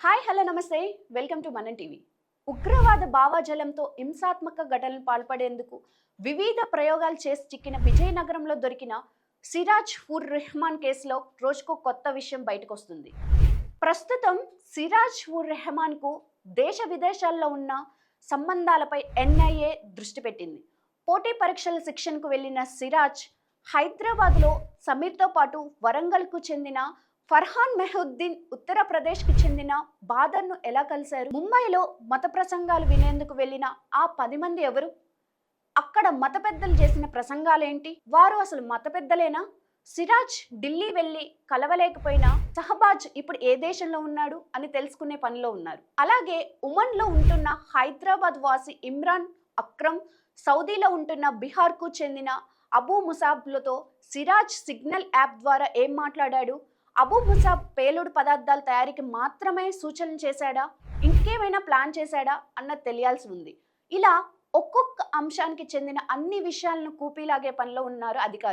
Hi hello నమస్తే. Welcome to Mana TV. ఉగ్రవాద భావాజలంతో హింసాత్మక ఘటనలు పాల్పడేందుకు వివిధ ప్రయోగాలు చేసి చిక్కిన విజయనగరంలో దొరికిన సిరాజ్ ఉర్ రెహమాన్ కేసులో రోజుకో కొత్త విషయం బయటకు వస్తుంది ప్రస్తుతం సిరాజ్ ఉర్ రెహమాన్కు దేశ విదేశాల్లో ఉన్న సంబంధాలపై ఎన్ఐఏ దృష్టి పెట్టింది. పోటీ పరీక్షల శిక్షణకు వెళ్ళిన సిరాజ్ హైదరాబాద్లో సమీర్తో పాటు వరంగల్కు చెందిన ఫర్హాన్ మెహుద్దీన్ ఉత్తరప్రదేశ్కి చెందిన బాదర్ను ఎలా కలిశారు? ముంబైలో మత ప్రసంగాలు వినేందుకు వెళ్ళిన ఆ పది మంది ఎవరు? అక్కడ మత పెద్దలు చేసిన ప్రసంగాలేంటి? వారు అసలు మత పెద్దలేనా? సిరాజ్ ఢిల్లీ వెళ్ళి కలవలేకపోయినా సహబాజ్ ఇప్పుడు ఏ దేశంలో ఉన్నాడు అని తెలుసుకునే పనిలో ఉన్నారు. అలాగే ఉమన్లో ఉంటున్న హైదరాబాద్ వాసి ఇమ్రాన్ అక్రమ్ సౌదీలో ఉంటున్న బీహార్కు చెందిన అబూ ముసాబ్లతో సిరాజ్ సిగ్నల్ యాప్ ద్వారా ఏం మాట్లాడాడు? అబూ ముసాబ్ పేలుడు పదార్థాల తయారీకి మాత్రమే సూచనలు చేశాడా? ఇంకేమైనా ప్లాన్ చేశాడా? అన్నది తెలియాల్సి ఉంది. ఇలా ఒక్కొక్క అంశానికి చెందిన అన్ని విషయాలను కూపీలాగే పనిలో ఉన్నారు అధికారులు.